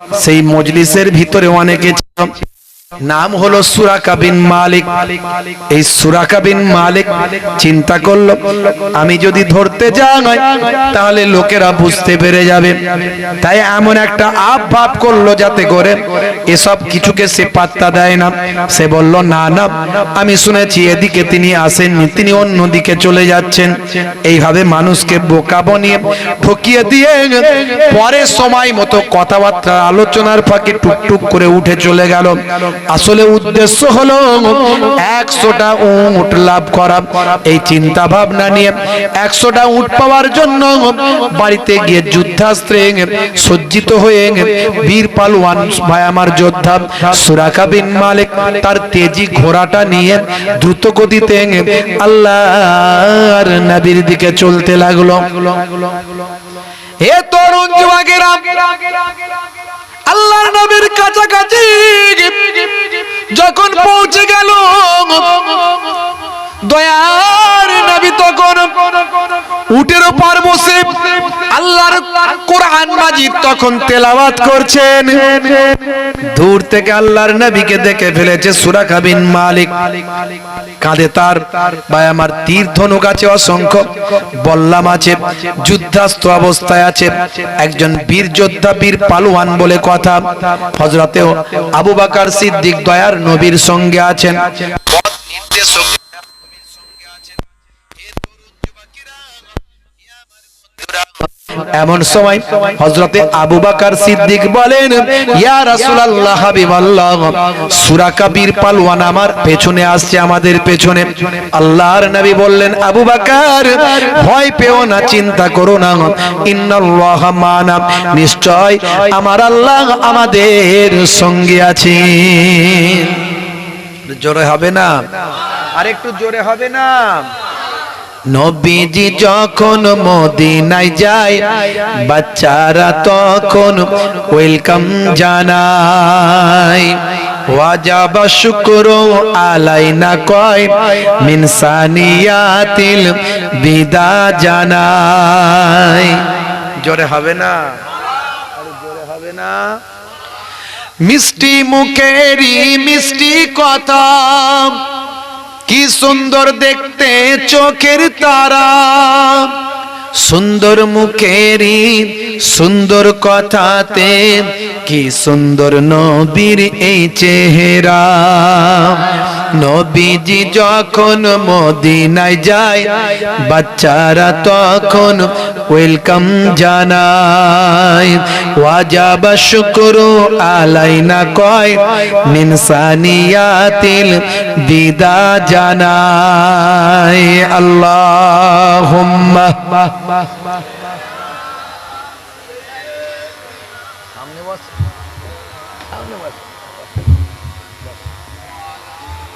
সেই মজলিসের ভিতরে অনেকে নাম হলো সুরাকা বিন মালিক। এই সুরাকা বিন মালিক চিন্তা করল, আমি যদি ধরতে যাই তাহলে লোকেরা বুঝতে পেরে যাবে। তাই এমন একটা আপ ভাব করল যাতে করে এসব কিছুকে সে পাত্তা দেয় না। সে বলল, না না, আমি শুনেছি, এদিকে তিনি আসেননি, তিনি অন্যদিকে চলে যাচ্ছেন। এইভাবে মানুষকে বোকা বনিয়ে ঠকিয়ে দিয়ে পরে সময় মতো কথাবার্তা আলোচনার ফাঁকে টুকটুক করে উঠে চলে গেল। আসলে উদ্দেশ্য হলো একশোটা উট লাভ করা। এই চিন্তা ভাবনা নিয়ে একশোটা উট পাওয়ার জন্য বাড়িতে গিয়ে যুদ্ধাস্ত্রে সজ্জিত হয়ে বীর পালওয়ান ভাই আমার যোদ্ধা সুরাকা বিন মালিক তার তেজি ঘোড়াটা নিয়ে দ্রুত গতিতে আল্লাহর নবীর দিকে চলতে লাগল। হে তরুণ যুবকেরা আল্লাহর নবীর কাছাকাছি যখন পৌঁছে গেল দয়ার নবী তখন উটের উপর বসে আল্লাহর কোরআন মাজিদ তখন তেলাওয়াত করছেন। দূর থেকে আল্লাহর নবীকে দেখে ফেলেছে সুরাকা বিন মালিক। কাঁধে তার ভাই, আমার তীর ধনুক আছে অসংখ্য, বললাম আছে, যুদ্ধাস্ত অবস্থায় আছে। একজন বীর যোদ্ধা, বীর পালুয়ান বলে কথা। হজরতেও আবু বাকার সিদ্দিক দয়ার নবীর সঙ্গে আছেন। নির্দেশক এমন সময় হজরতে আবু বাকার সিদ্দিক বলেন পালওয়ান আমার পেছনে আসছে আমাদের পেছনে। আল্লাহর নবী বললেন, আবু বাকার, ভয় পেও না, চিন্তা করো না। ইন্নাল্লাহ নিশ্চয় আমার আল্লাহ আমাদের সঙ্গে আছে জোরে হবে না? আরেকটু জোরে হবে না? নবীজি যখন মদিনায় যায়, বাচ্চারা তখন ওয়েলকাম জানায়। ওয়াজাবা শুক্র আলাইনা কয় মিনসানিয়াতিল বিদা জানায়। জোরে হবে না? জোরে হবে না? মিষ্টি মুখেরই মিষ্টি কথা। কি সুন্দর দেখতে চোখের তারা। সুন্দর মুখেরই সুন্দর কথাতে কি সুন্দর নবীর এই চেহারা। নবীজি যখন মদিনায় যায়, বাচ্চারা তখন ওয়েলকাম জানায়। ওয়াজাবা শুকরু আলাইনা কয় মিনসানিয়াতিল বিদা জানায়। আল্লাহুম্মা।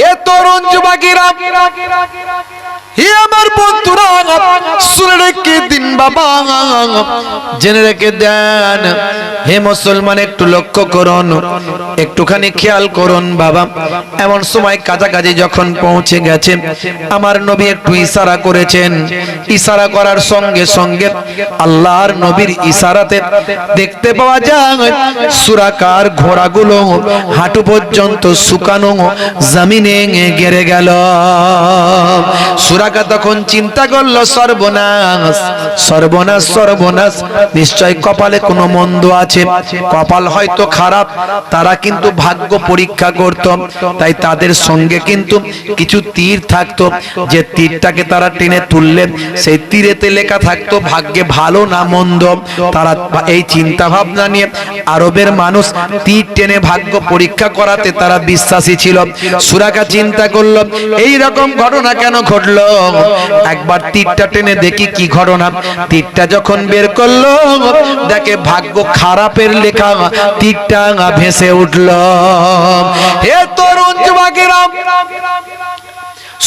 হে তরুণ যুবকেরা, হে আমার বন্ধুরা, শুনে রেখে দিন বাবা। জেনে রেখে দেন, হে মুসলমান, একটু লক্ষ্য করুন, একটুখানি খেয়াল করুন বাবা। এমন সময় কাছাকাছি যখন পৌঁছে গেছে, আমার নবী একটু ইশারা করেছেন। ইশারা করার সঙ্গে সঙ্গে আল্লাহর নবীর ইশারাতে দেখতে পাওয়া যায়, সুরাকার ঘোড়াগুলো হাঁটু পর্যন্ত শুকানো, জমিনে গেড়ে গেল। সুরাকা তখন চিন্তা করল, সর্বনাশ সর্বনাশ সর্বনাশ। নিশ্চয় কপালে কোনো মন্দ আছে? কপাল হয়তো খারাপ, তারা কিন্তু ভাগ্য পরীক্ষা করত। তাই তাদের সঙ্গে কিন্তু কিছু তীর থাকতো। যে তীরটাকে তারা টেনে তুললেন সেই তীরেতে লেখা থাকতো, ভাগ্যে ভালো না মন্দ? তারা এই চিন্তা ভাবনা নিয়ে আরবের মানুষ তীর টেনে ভাগ্য পরীক্ষা করাতে তারা বিশ্বাসী ছিল। সুরাকা চিন্তা করল এই রকম ঘটনা কেন ঘটলো? একবার তীরটা টেনে দেখি কি ঘটনা। তীরটা যখন বের করল, দেখে ভাগ্য খারাপের লেখা, তীরটা ভেসে উঠল। হে তরুণ যুবকেরা,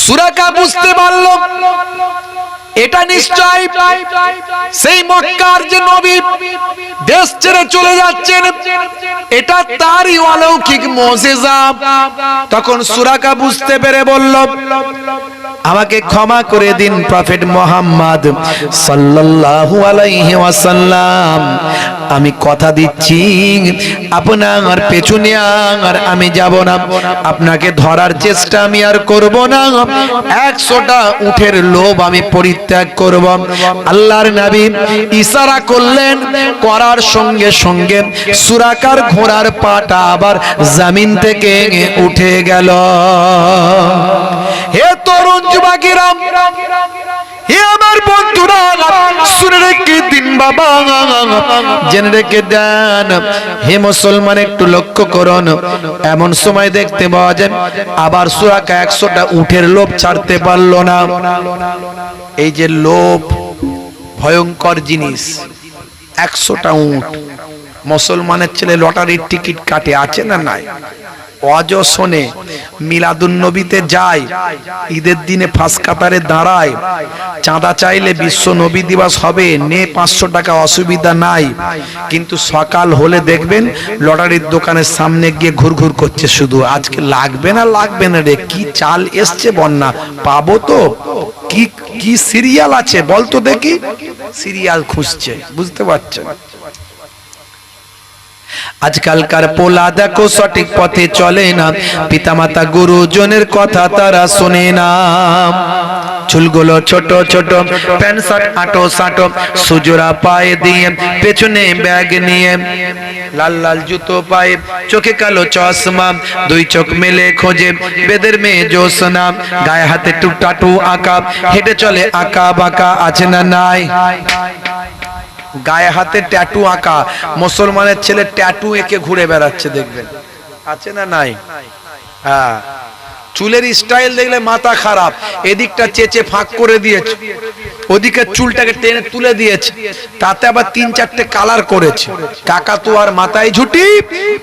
সুরাকা বুঝতে পারল এটা নিশ্চয় সেই মক্কার যে নবী দেশ ছেড়ে চলে যাচ্ছেন, এটা তারই অলৌকিক মজেজা। তখন সুরাকা বুঝতে পেরে বলল আমাকে ক্ষমা করে দিন প্রফেট মোহাম্মদ সাল্লাল্লাহু আলাইহি ওয়াসাল্লাম। আমি কথা দিচ্ছি, আপনার পেছনে আর আমি যাব না। আপনাকে ধরার চেষ্টা আমি আর করব না। একশোটা উঠের লোভ আমি পরিত্যাগ করব। আল্লাহর নবী ইশারা করলেন, করার সঙ্গে সঙ্গে সুরাকার ঘোড়ার পাটা আবার জামিন থেকে উঠে গেল। হে তরুণ লক্ষ্য করুন। এমন সময় দেখতে পাওয়া যায়, আবার একশোটা উঠের লোভ ছাড়তে পারল না। এই যে লোভ, ভয়ঙ্কর জিনিস, একশোটা উঠ। মুসলমানের ছেলে লটারির টিকিট কাটে, আছে না নাই? অজ শোনে, মিলাদুন নবীতে যায়, ঈদের দিনে ফাঁস কাতারে দাঁড়ায়। চাঁদা চাইলে বিশ্ব নবী দিবস হবে, নে পাঁচশো টাকা অসুবিধা নাই। কিন্তু সকাল হলে দেখবেন, লটারির দোকানের সামনে গিয়ে ঘুরঘুর করছে শুধু। আজকে লাগবে না লাগবে না রে, কি চাল এসছে বন্যা, পাবো তো? কি কি সিরিয়াল আছে বলতো দেখি। সিরিয়াল খুঁজছে, বুঝতে পারছেন? আজকালকার পোলা দেখো সঠিক পথে চলে না। পিতামাতা গুরুজনের কথা তারা শোনে না। চুলগুলো ছোট ছোট, প্যান্ট শার্ট, আটো সাটো সুজোরা পায়ে দিয়ে, পেছনে ব্যাগ নিয়ে, লাল লাল জুতো পায়ে, চোখে কালো চশমা, দুই চোখ মেলে খোঁজে, বেদের মেয়ে জোসনা গায়ে হাতে টু টাটু আঁকা, হেঁটে চলে আঁকা বাঁকা আছে না নাই? গায়ে হাতে ট্যাটু আঁকা। মুসলমানের ছেলে ট্যাটু এঁকে ঘুরে বেড়াচ্ছে, দেখবেন। আছে না নাই? হ্যাঁ। চুলের স্টাইল দেখলে মাথা খারাপ। এদিকটা চেচে ফাঁক করে দিয়েছে। ওদিকে চুলটাকে টেনে তুলে দিয়েছে। তাতে আবার তিন চারটে কালার করেছে। কাকাতুয়ার মাথায় ঝুটি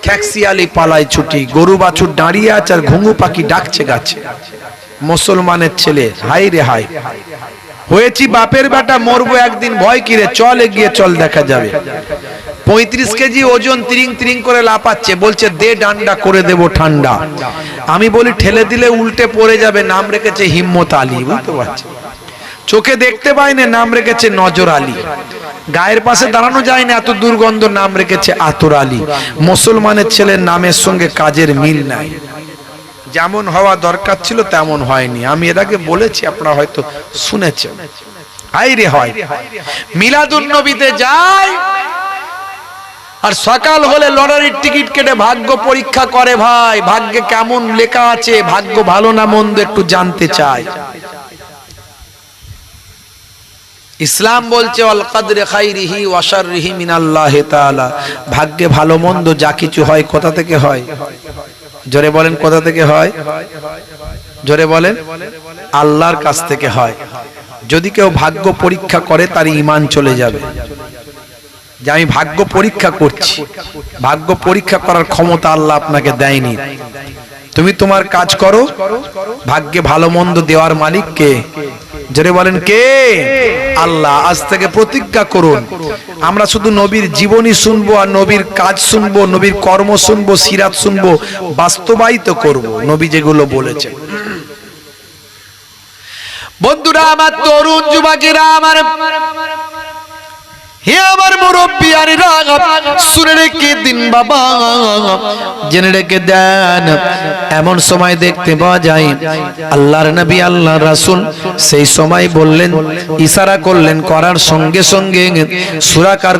খ্যাক্সিয়ালি পালায় ছুটি। গরু বাছুর দাঁড়িয়ে আছে আর ঘুঙু পাখি ডাকছে গাছে। মুসলমানের ছেলে হাই রে হাই হয়েছি বাপের বেটা, মরবো একদিন, ভয় কিরে? চল এগিয়ে চল, দেখা যাবে। পঁয়ত্রিশ কেজি ওজন তিরিং তিরিং করে লাপাচ্ছে বলছে, দে ডান্ডা, করে দেব ঠান্ডা। আমি বলি, ঠেলে দিলে উল্টে পড়ে যাবে। নাম রেখেছে হিম্মত আলী, বুঝতে পারছি? চোখে দেখতে পাই না, নাম রেখেছে নজর আলী। গায়ের পাশে দাঁড়ানো যায় না, এত দুর্গন্ধ, নাম রেখেছে আতর আলী। মুসলমানের ছেলের নামের সঙ্গে কাজের মিল নাই। যেমন হওয়া দরকার ছিল তেমন হয়নি। আমি এর আগে বলেছি, আপনারা হয়তো শুনেছেন। হাই রে হয়। মিলাদুন নবীতে যায়, আর সকাল হলে লটারির টিকিট কেটে ভাগ্য পরীক্ষা করে ভাই। ভাগ্যে কেমন লেখা আছে, ভাগ্য ভালো না মন্দ একটু জানতে চাই। ইসলাম বলছে ভাগ্যে ভালো মন্দ যা কিছু হয়, কোথা থেকে হয়? জোরে বলেন কোথা থেকে হয়? জোরে বলেন, আল্লাহর কাছ থেকে হয়। যদি কেউ ভাগ্য পরীক্ষা করে, তার ইমান চলে যাবে। যে আমি ভাগ্য পরীক্ষা করছি, ভাগ্য পরীক্ষা করার ক্ষমতা আল্লাহ আপনাকে দেয়নি। তুমি তোমার কাজ করো, ভাগ্যে ভালো মন্দ দেওয়ার মালিক কে জোরে বলেন কে? আল্লাহ, আজ থেকে প্রতিজ্ঞা করুন। আমরা শুধু নবীর জীবনী শুনব আর নবীর কাজ শুনব, নবীর কর্ম শুনব, সিরাত শুনব, বাস্তবায়িত করব, নবী যেগুলো বলেছেন। বন্ধুরা, আমার তরুণ যুবকেরা, আমার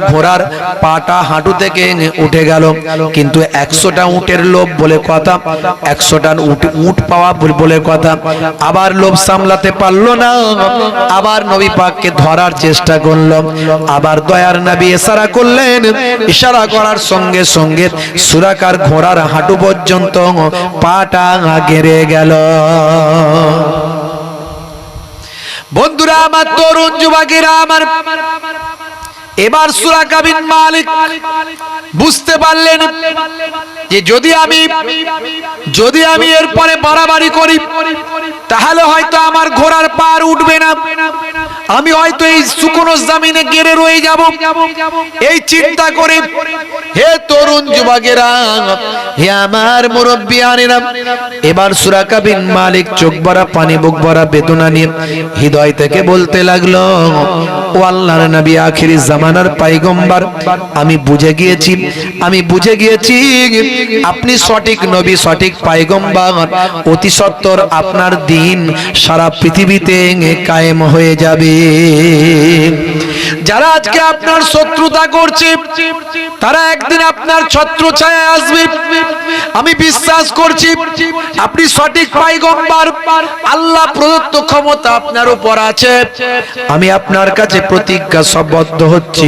ঘোড়ার পাটা হাঁটু থেকে উঠে গেল। কিন্তু একশোটা উটের লোভ বলে কথা, একশোটা উট উট পাওয়া বলে কথা। আবার লোভ সামলাতে পারল না। আবার নবী পাককে ধরার চেষ্টা করল। আবার দয়ার নবী ইশারা করলেন। ইশারা করার সঙ্গে সঙ্গে সুরাকার ঘোড়ার হাঁটু পর্যন্ত পাটা গেড়ে গেল। বন্ধুরা, আমার তরুণ যুবকেরা, আমার এবার সুরাকাবিন মালিক বুঝতে পারলেন যে যদি আমি যদি আমি এরপরে বাড়াবাড়ি করি, তাহলে হয়তো আমার ঘোড়ার পার উঠবে না। আমি হয়তো এই শুকনো জামিনে গেড়ে রয়ে যাব। এই চিন্তা করে, হে তরুণ যুবকেরা, হে আমার মুরব্বিয়ানেরা, এবার সুরাকা বিন মালিক চোখ ভরা, পানি বুক ভরা বেদনা নিয়ে হৃদয় থেকে বলতে লাগল, ও আল্লাহর নবী আখিরি জামানার পাইগম্বার, আমি বুঝে গিয়েছি, আমি বুঝে গিয়েছি, আপনি সঠিক নবী, সঠিক পাইগম্বার, অতি সত্তর আপনার দিন সারা পৃথিবীতে কায়েম হয়ে যাবে। যারা আজকে আপনার শত্রুতা করছে, তারা একদিন আপনার ছত্র ছায়া আসবে। আমি বিশ্বাস করছি, আপনি সঠিক পাইগম্বার, আল্লাহ প্রদত্ত ক্ষমতা আপনার উপর আছে। আমি আপনার কাছে প্রতিজ্ঞা সবদ্ধ হচ্ছি।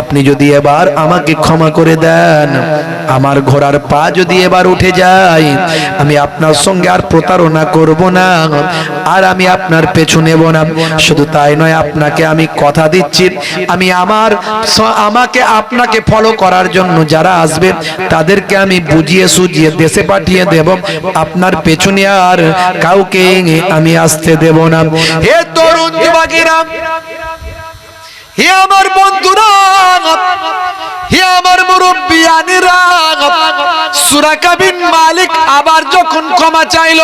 আপনি যদি এবার আমাকে ক্ষমা করে দেন, আমার ঘোড়ার পা যদি এবার উঠে যায়, আমি আপনার সঙ্গে আর প্রতারণা করব না, আর আমি আপনার পেছু নেব না। শুধু তাই নয়, আপনাকে আমি কথা দিচ্ছি, আমি আমার আমাকে আপনাকে ফলো করার জন্য যারা আসবে, তাদেরকে আমি বুঝিয়ে সুজিয়ে দেশে পাঠিয়ে দেব। আপনার পেছনে আর কাউকে আমি আসতে দেব না। হে তরুণ যুবকেরা হে আমার বন্ধুরা, হে আমার মুরব্বিয়ানেরা সুরাকা বিন মালিক আবার যখন ক্ষমা চাইল,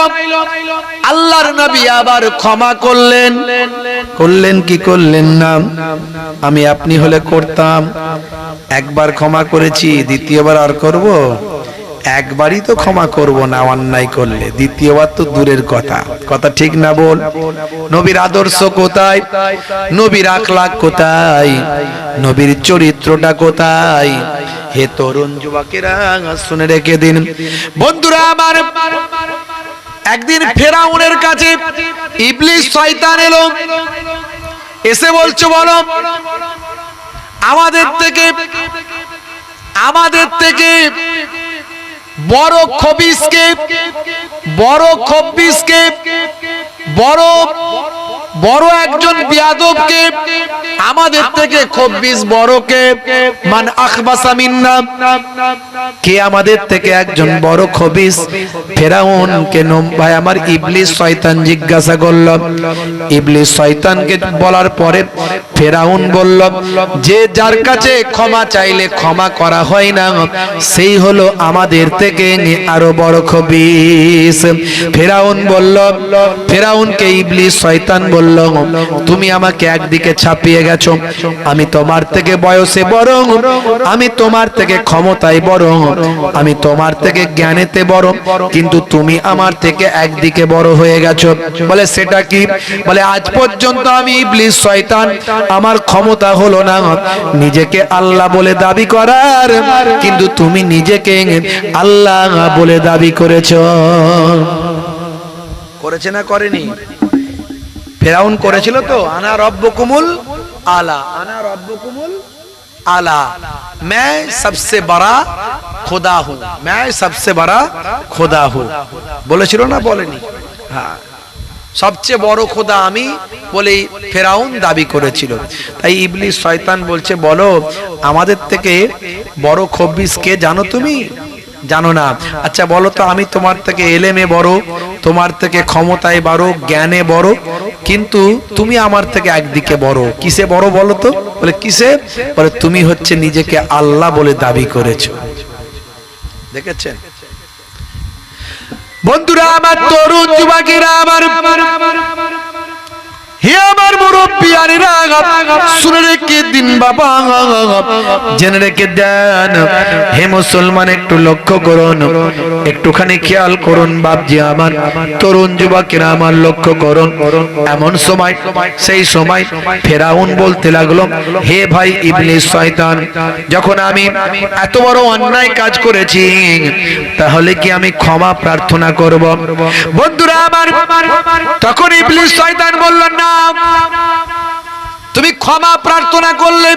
আল্লাহর নবী আবার ক্ষমা করলেন। করলেন কি করলেন না? আমি আপনি হলে করতাম। একবার ক্ষমা করেছি, দ্বিতীয়বার আর করব? একবারই তো ক্ষমা করব না, অন্যায় করলে। দ্বিতীয়বার তো দূরের কথা। কথা ঠিক না বল নবীর আদর্শ কোথায়? নবীর আখলাক কোথায়? নবীর চরিত্রটা কোথায়? হে তরুণ যুবকেরা, শুনে রেখে দিন। বন্ধুরা আমার, একদিন ফেরাউনের কাছে ইবলিস শয়তান এলো। এসে বলছো, বলো, আমাদের থেকে আমাদের থেকে বড় খবিসকে বড় খবিসকে বড় বড় একজন বিয়াদবকে, আমাদের থেকে খব্বিশ বড়কে, মান আখবাসা মিন্না, কে আমাদের থেকে একজন বড় খবিস? ফেরাউন কেন ভাই, আমার ইবলিস শয়তান জিজ্ঞাসা করল। ইবলিস শয়তানকে বলার পরে ফেরাউন বলল, যে যার কাছে ক্ষমা চাইলে ক্ষমা করা হয় না, সেই হলো আমাদের থেকে আরও বড় খবিস। ফেরাউন বলল, ফেরাউনকে ইবলিস শয়তান বলল তুমি আমাকে একদিকে ছাপিয়ে গেছো। আমি তোমার থেকে বয়সে বড় আমি তোমার থেকে ক্ষমতায় বড় আমি তোমার থেকে জ্ঞানেতে বড় কিন্তু তুমি আমার থেকে একদিকে বড় হয়ে গেছো। বলে, সেটা কি? বলে, আজ পর্যন্ত আমি ইবলিস, শয়তান। আমার ক্ষমতা হলো না। নিজেকে আল্লাহ বলে দাবি করার, কিন্তু তুমি নিজেকে আল্লাহ বলে দাবি করেছ। করেছে না করেনি? ফেরাউন করেছিল তো আনা রব্বকুমুল আলা আনা রব্বকুমুল আলা मैं सबसे बड़ा खुदा हूं मैं सबसे बड़ा खुदा हूं বলেছিল না বলেনি হ্যাঁ সবচেয়ে বড় খোদা আমি বলেই ফেরাউন দাবি করেছিল তাই ইবলিস শয়তান বলছে বলো আমাদের থেকে বড় খব্বিস কে জানো তুমি জানো না। আচ্ছা বলো তো, আমি তোমার থেকে এলেমে বড়, তোমার থেকে ক্ষমতায় বড়, জ্ঞানে বড়, কিন্তু তুমি আমার থেকে একদিকে বড়। কিসে বড় বলো তো? বলে, কিসে? বলে, তুমি হচ্ছে নিজেকে আল্লাহ বলে দাবি করেছ। দেখেছেন? বন্ধুরা, আমার তরুণ যুবকেরা, আমার একটুখানি খেয়াল করুন তরুণ আমার লক্ষ্য করুন। এমন সময়, সেই সময় ফেরাউন বলতে লাগল, হে ভাই ইবলিস শয়তান, যখন আমি এত বড় অন্যায় কাজ করেছি, তাহলে কি আমি ক্ষমা প্রার্থনা করব? বন্ধুরা আমার, তখন ইবলিস শয়তান বলল না তুমি ক্ষমা প্রার্থনা করলে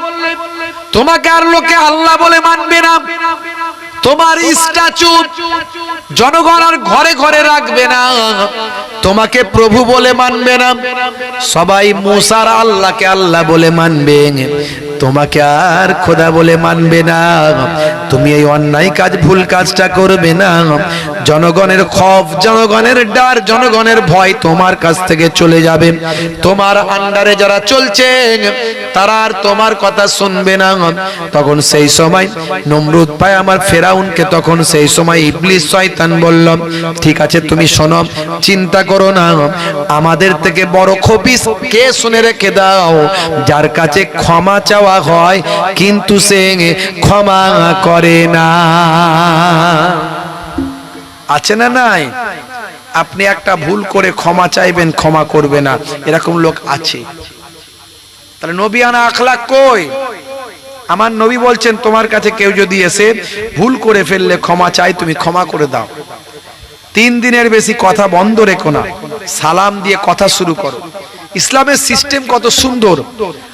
তোমাকে আর লোকে আল্লাহ বলে মানবে না। তোমার স্ট্যাচু জনগণ আর ঘরে ঘরে রাখবে না। তোমাকে প্রভু বলে মানবে না। সবাই মুসার আল্লাহকে আল্লাহ বলে মানবে। তোমাকে আর খোদা বলে মানবে না। তুমি এই অন্যায় কাজ, ভুল কাজটা করবে না। জনগণের খফ জনগণের ডার, জনগণের ভয় তোমার কাছ থেকে চলে যাবে। তোমার আন্ডারে যারা চলছে, তারা আর তোমার কথা শুনবে না। তখন সেই সময় নমরুদ পায় আমার ফেরাউনকে তখন সেই সময় ইবলিস শয়তান বলল, ঠিক আছে, তুমি শোনো, চিন্তা করো না। আমাদের থেকে বড় খবিস কে শুনে রেখে দাও? যার কাছে ক্ষমা চাওয়া হয়, কিন্তু সে ক্ষমা করে না। আছে না নাই? আপনি একটা ভুল করে ক্ষমা চাইবেন, ক্ষমা করবে না। এরকম লোক আছে। তাহলে নবী আনা আখলাক কই? আমার নবী বলছেন, তোমার কাছে কেউ যদি এসে ভুল করে ফেললে ক্ষমা চাই তুমি ক্ষমা করে দাও। তিন দিনের বেশি কথা বন্ধ রেখো না। সালাম দিয়ে কথা শুরু করো। ইসলামের সিস্টেম কত সুন্দর।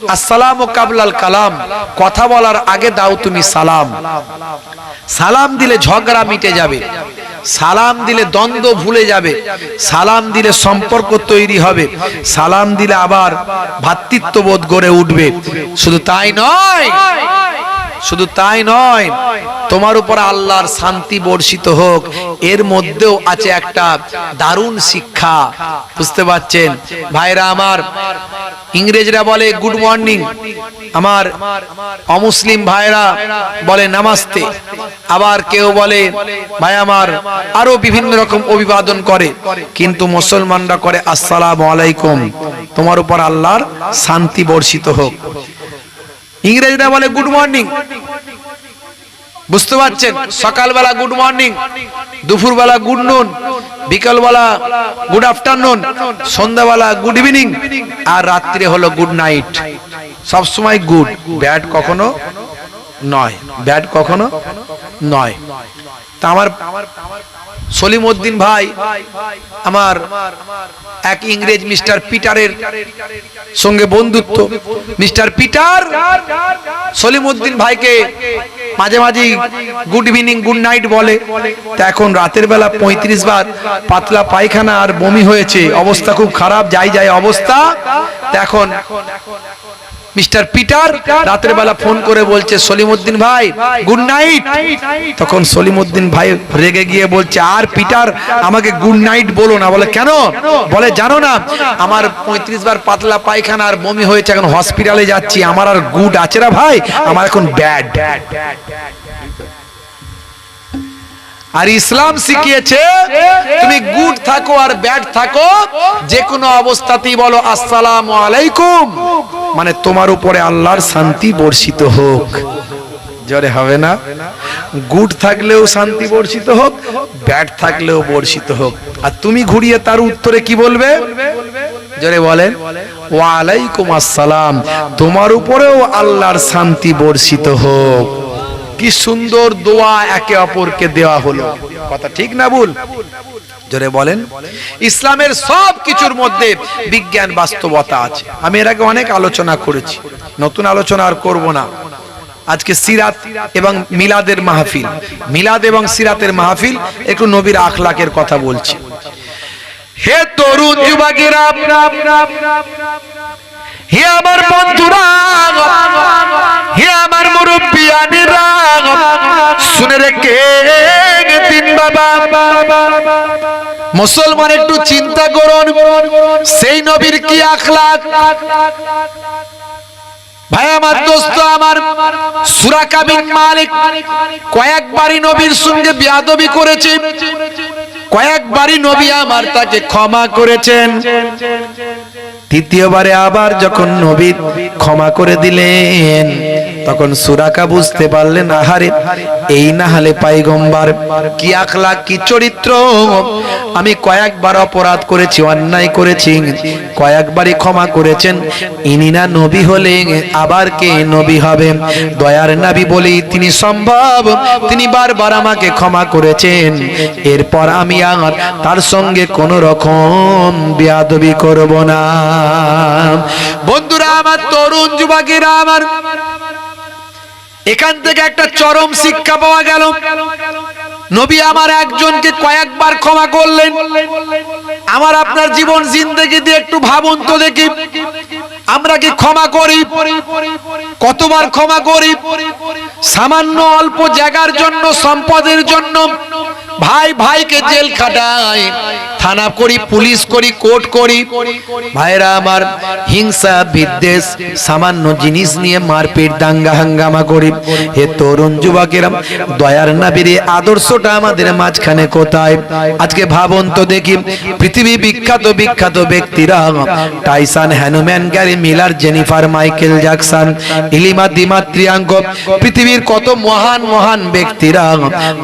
আসসালাম ও কাবলাল কালাম। কথা বলার আগে দাও তুমি সালাম। সালাম দিলে ঝগড়া মিটে যাবে। সালাম দিলে দ্বন্দ্ব ভুলে যাবে। সালাম দিলে সম্পর্ক তৈরি হবে। সালাম দিলে আবার ভাতৃত্ববোধ গড়ে উঠবে। শুধু তাই নয় শুধু তাই নয়, তোমার উপর আল্লাহর শান্তি বর্ষিত হোক। এর মধ্যেও আছে একটা দারুণ শিক্ষা, বুঝতে পারছেন? ভাইরা আমার, ইংরেজরা বলে, গুড মর্নিং। আমার অমুসলিম ভাইরা বলে, নামাস্তে। আবার কেউ বলে, ভাই আমার আরও বিভিন্ন রকম অভিবাদন করে। কিন্তু মুসলমানরা করে, আসসালামু আলাইকুম। তোমার উপর আল্লাহর শান্তি বর্ষিত হোক। ইংরেজরা বলে গুড মর্নিং বুঝতে পারছেন? সকালবেলা গুড মর্নিং দুপুরবেলা গুড নুন বিকালবেলা গুড আফটারনুন সন্ধ্যাবেলা গুড ইভিনিং আর রাত্রে হলো গুড নাইট সব সময় গুড ব্যাড কখনো নয় ব্যাড কখনো নয়। তা আমার সলিম উদ্দিন ভাই, আমার এক ইংরেজ মিস্টার পিটারের সঙ্গে বন্ধুত্ব। মিস্টার পিটার সলিম উদ্দিন ভাইকে মাঝে মাঝে গুড ইভিনিং, গুড নাইট বলে। তা এখন রাতের বেলা পঁয়ত্রিশ বার পাতলা পায়খানা আর বমি হয়েছে। অবস্থা খুব খারাপ, যাই যায় অবস্থা। এখন মিস্টার পিটার রাতের বেলা ফোন করে বলছে সলিমউদ্দিন ভাই গুড নাইট তখন সলিমউদ্দিন ভাই রেগে গিয়ে বলছে, আর পিটার, আমাকে গুড নাইট বলো না। বলে, কেন? বলে, জানো না, আমার পঁয়ত্রিশ বার পাতলা পায়খানা আর বমি হয়েছে, এখন হসপিটালে যাচ্ছি। আমার আর গুড আছে না ভাই, আমার এখন ব্যাড আর ইসলাম শিখিয়েছে তুমি গুড থাকো আর ব্যাড থাকো যে কোনো অবস্থাতেই বলো আসসালাম আলাইকুম। মানে তোমার উপরে আল্লাহর শান্তি বর্ষিত হোক। জরে হবে না? গুড থাকলেও শান্তি বর্ষিত হোক ব্যাড থাকলেও বর্ষিত হোক। আর তুমি ঘুরিয়ে তার উত্তরে কি বলবে? জরে বলেন ওয়ালাইকুম আসসালাম। তোমার উপরেও আল্লাহর শান্তি বর্ষিত হোক। কি সুন্দর দোয়া একে অপরকে দেওয়া হলো। কথা ঠিক না ভুল? জোরে বলেন। ইসলামের সব কিছুর মধ্যে বিজ্ঞান বাস্তবতা আছে। আমি এর আগে অনেক আলোচনা করেছি। নতুন আলোচনা আর করব না। আজকে সিরাত এবং মিলাদের মাহফিল। মিলাদ এবং সিরাতের মাহফিল একটু নবীর আখলাকের কথা বলছি। হে তরুণ যুবকেরা, হে আমার বন্ধুরা মুসলমান একটু চিন্তা করুন। সেই নবীর কি আখলাক? ভাই, আমার দোস্ত, আমার সুরাকা বিন মালিক কয়েকবারই নবীর সঙ্গে বিয়াদবি করেছে। কয়েকবারই নবী আমার তাকে ক্ষমা করেছেন। তৃতীয়বারে আবার যখন নবী ক্ষমা করে দিলেন তখন সুরাকা বুঝতে পারলেন, আহারে, এই না হলে পাইগম্বার, কি আখলা কি চরিত্র? আমি কয়েকবার অপরাধ করেছি, অন্যায় করেছি, কয়েকবারই ক্ষমা করেছেন। ইনি না নবী হলে আবার কে নবী হবে? দয়ার নাবি বলেই তিনি সম্ভব। তিনি বারবার আমাকে ক্ষমা করেছেন। এরপর আমি আর তার সঙ্গে কোন রকম বিয়াদবি করব না। বন্ধুরা, আমার তরুণ যুবকেরা, আমার এখান থেকে একটা চরম শিক্ষা পাওয়া গেল। নবী আমার একজনকে কয়েকবার ক্ষমা করলেন। আমার আপনার জীবন জিন্দগি দিয়ে একটু ভাবুন তো দেখি। আমরা কি ক্ষমা করি? কতবার ক্ষমা করি? সামান্য অল্প জায়গার জন্য, সম্পদের জন্য ভাই ভাইকে জেল খাটায় থানা করি পুলিশ করি কোর্ট করি। ভাইরা আমার হিংসা বিদ্বেষ সামান্য জিনিস নিয়ে মারপিট দাঙ্গা হাঙ্গামা করি। হে তরুণ যুবকেরা দয়ার নাবিরে আদর্শটা আমাদের মাঝখানে কোথায়? আজকে ভাবুন তো দেখি পৃথিবী বিখ্যাত বিখ্যাত ব্যক্তিরা Tyson Hanuman Gary Miller Jennifer Michael Jackson ইলিমা দিমাত্রিয়াঙ্গ পৃথিবীর কত মহান মহান ব্যক্তিরা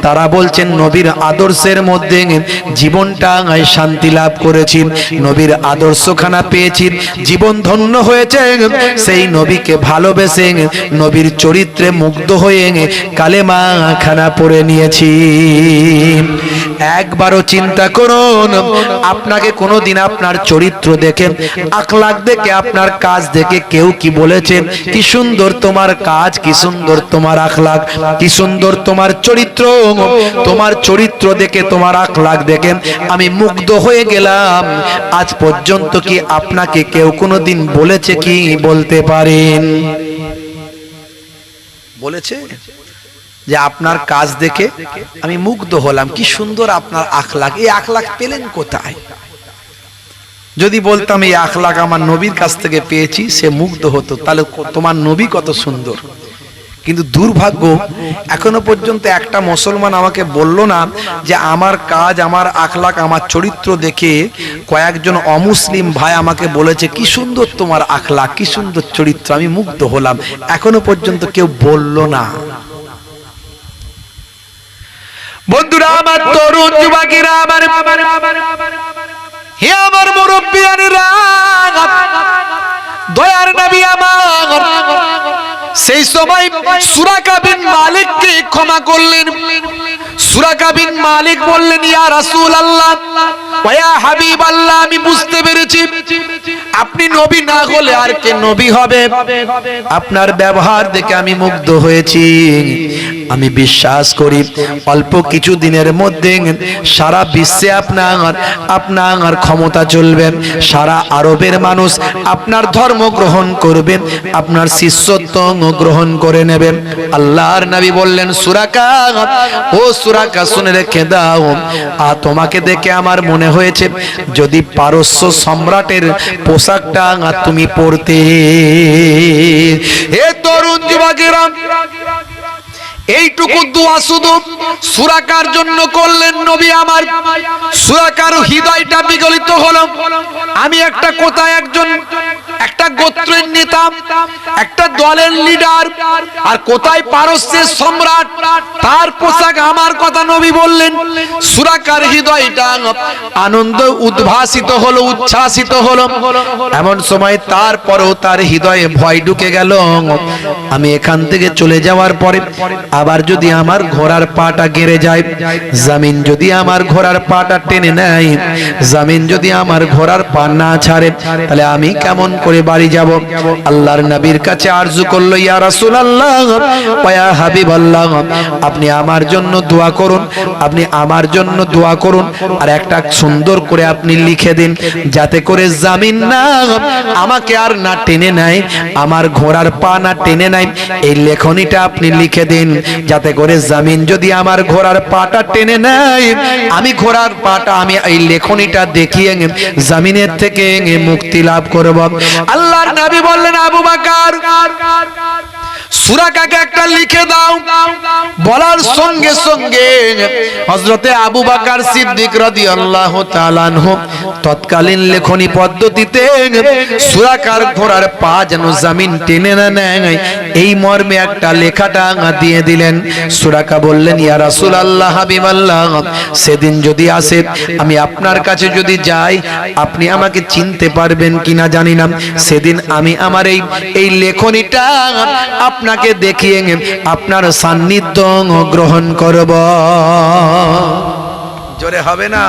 তারা বলছেন নবীর আদর্শের মধ্যে জীবনটা শান্তি লাভ করেছি, নবীর আদর্শখানা পেয়েছি, জীবন ধন্য হয়েছে, সেই নবীকে ভালোবেসে নবীর চরিত্রে মুগ্ধ হয়ে কালেমা খানা পড়ে নিয়েছি। একবারও চিন্তা করুন, আপনাকে কোনোদিন আপনার চরিত্র দেখে, আখলাখ দেখে, আপনার কাজ দেখে কেউ কি বলেছে, কি সুন্দর তোমার কাজ, কি সুন্দর তোমার আখলাখ, কি সুন্দর তোমার চরিত্র তোমার চরিত্র দেখে তোমার আখলাখ দেখে আমি মুগ্ধ হয়ে গেলাম। আজ পর্যন্ত কি আপনাকে কেউ কোনোদিন বলেছে কি বলতে পারেন? বলেছে যে আপনার কাজ দেখে আমি মুগ্ধ হলাম। কি সুন্দর আপনার আখলাখ এই আখলাখ পেলেন কোথায়? যদি বলতাম, এই আখলাখ আমার নবীর কাছ থেকে পেয়েছি, সে মুগ্ধ হতো, তাহলে তোমার নবী কত সুন্দর? কিন্তু দুর্ভাগ্য, এখনও পর্যন্ত একটা মুসলমান আমাকে বলল না যে আমার কাজ, আমার আখলাক, আমার চরিত্র দেখে কয়েকজন অমুসলিম ভাই আমাকে বলেছে, কি সুন্দর তোমার আখলাক, কি সুন্দর চরিত্র, আমি মুগ্ধ হলাম। এখনও পর্যন্ত কেউ বলল না। বন্ধুরা, আমার তরুণ যুবকেরা, আমার হে আমার মুরব্বিয়ানেরা সেই সময় সুরাকা বিন মালিককে ক্ষমা করলেন। সুরাকা বিন মালিক বললেন, ইয়া রাসূল আল্লাহ ওয়া হাবিব আল্লাহ আমি বুঝতে পেরেছি। আপনি নবী না হলে আর কে নবী হবে? আপনার ব্যবহার দেখে আমি মুগ্ধ হয়েছি। আমি বিশ্বাস করি, অল্প কিছু দিনের মধ্যে সারা বিশ্বে আপনার আপনার ক্ষমতা চলবে। সারা আরবের মানুষ আপনার ধর্ম গ্রহণ করবে। আপনার শিষ্যত্ব গ্রহণ করে নেবেন। আল্লাহর নবী বললেন সুরাকা ও সুরাকা শুনে রেখে দাও। আর তোমাকে দেখে আমার মনে হয়েছে, যদি পারস্য সম্রাটের পোশাকটা তুমি পরতে এ তরুণ যুবকেরা এইটুকু দোয়া শুধু সুরাকার জন্য করলেন নবী আমার। সুরাকার হৃদয়টা বিগলিত হলো। আমি একটা কোথায় একজন, একটা গোত্রের নেতা, একটা দলের লিডার, আর কোথায় পারস্যের সম্রাট, তার পোশাক আমার কথা নবী বললেন। সুরাকার হৃদয়টা আনন্দ উদ্ভাসিত হলো, উচ্ছ্বাসিত হলো। এমন সময় তারপরেও তার হৃদয়ে ভয় ঢুকে গেল। আমি এখান থেকে চলে যাওয়ার পরে আবার যদি আমার ঘোড়ার পাটা গেড়ে যায় জামিন যদি আমার ঘোড়ার পাটা টেনে নেয় জামিন যদি আমার ঘোড়ার পা না ছাড়ে তাহলে আমি কেমন করে বাড়ি যাব? আল্লাহর নবীর কাছে আরজু করল ইয়া রাসূলুল্লাহ ওয়া হাবিবাল্লাহ আপনি আমার জন্য দোয়া করুন আপনি আমার জন্য দোয়া করুন আর একটা সুন্দর করে আপনি লিখে দিন যাতে করে জামিন না আমাকে আর না টেনে নেয় আমার ঘোড়ার পা না টেনে নেয় এই লেখনীটা আপনি লিখে দিন। যাতে করে জামিন যদি আমার ঘোড়ার পাটা টেনে নেয়, আমি ঘোড়ার পাটা আমি এই লেখনিটা দেখিয়ে জামিনের থেকে মুক্তি লাভ করব। আল্লাহর নবী বললেন, আবু বকর সুরাকাকে একটা লিখে দাও। বলার সঙ্গে সঙ্গে হযরতে আবু বকর সিদ্দিক তাআলা আনহু তৎকালীন লেখনী পদ্ধতিতে সুরাকার ঘোড়ার পা যেন জামিন টেনে নেয় এই মর্মে একটা লেখাটা দিয়ে দিলেন। সুরাকা বললেন, ইয়া রাসূলুল্লাহ হাবিবাল্লাহ, সেদিন যদি আসে, আমি আপনার কাছে যদি যাই, আপনি আমাকে চিনতে পারবেন কিনা জানি না। সেদিন আমি আমার এই এই লেখনীটা আপনাকে দেখিয়ে আপনার সান্নিধ্য গ্রহণ করব। জোরে হবে না?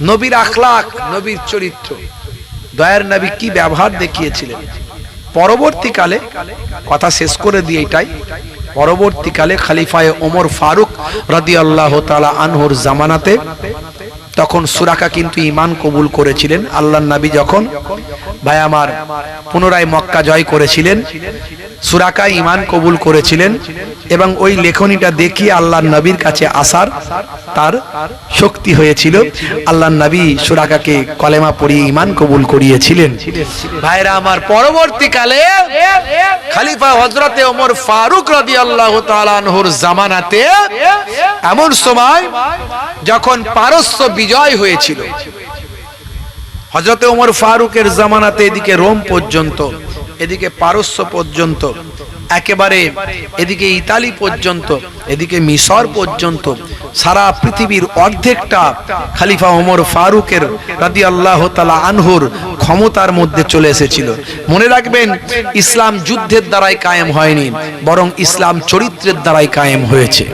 নবীর আখলাক নবীর চরিত্র। দয়ার নবী কি ব্যবহার দেখিয়েছিলেন? পরবর্তীকালে, কথা শেষ করে দিয়ে এটাই, পরবর্তীকালে খালিফায় ওমর ফারুক রাদিয়াল্লাহু তাআলা আনহুর জামানাতে তখন সুরাকা কিন্তু ইমান কবুল করেছিলেন। আল্লাহ নবী যখন, ভাই আমার পুনরায় মক্কা জয় করেছিলেন সুরাকা ইমান কবুল করেছিলেন এবং ওই লেখনীটা দেখিয়ে আল্লাহ নবীর কাছে আসার তার শক্তি হয়েছিল। আল্লাহ নবী সুরাকাকে কলেমা পড়িয়ে ইমান কবুল করিয়েছিলেন। ভাইরা, আমার পরবর্তীকালে খালিফা হজরতে ওমর ফারুক রাদি আল্লাহ তালানহুর জামানাতে এমন সময় যখন পারস্য বিজয় হয়েছিল হজরতে ওমর ফারুকের জামানাতে এদিকে রোম পর্যন্ত এদিকে পারস্য পর্যন্ত, একেবারে এদিকে ইতালি পর্যন্ত, এদিকে মিশর পর্যন্ত, সারা পৃথিবীর অর্ধেকটা খালিফা ওমর ফারুকের রাদি আল্লাহ তালা আনহুর ক্ষমতার মধ্যে চলে এসেছিল। মনে রাখবেন, ইসলাম যুদ্ধের দ্বারাই কায়েম হয়নি, বরং ইসলাম চরিত্রের দ্বারাই কায়েম হয়েছে।